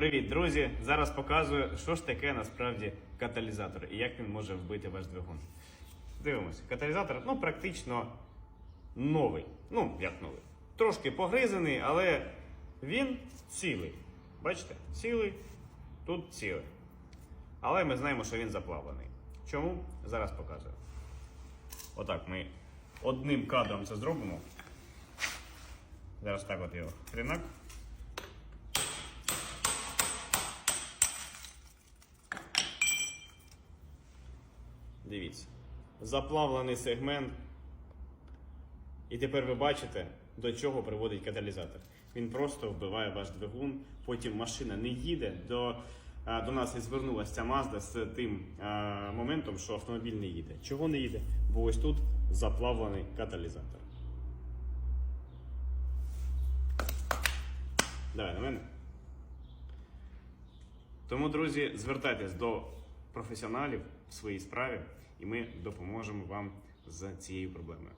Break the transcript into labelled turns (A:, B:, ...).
A: Привіт, друзі! Зараз показую, що ж таке насправді каталізатор і як він може вбити ваш двигун. Дивимося, каталізатор ну, практично новий. Ну, як новий. Трошки погризаний, але він цілий. Бачите? Цілий, тут цілий. Але ми знаємо, що він заплавлений. Чому? Зараз показую. Отак ми одним кадром це зробимо. Зараз так от його хренак. Дивіться. Заплавлений сегмент. І тепер ви бачите, до чого приводить каталізатор. Він просто вбиває ваш двигун, потім машина не їде. До, до нас і звернулася ця Mazda з тим а, моментом, що автомобіль не їде. Чого не їде? Бо ось тут заплавлений каталізатор. Давай на мене. Тому, друзі, звертайтесь до професіоналів в своїй справі, і ми допоможемо вам з цією проблемою.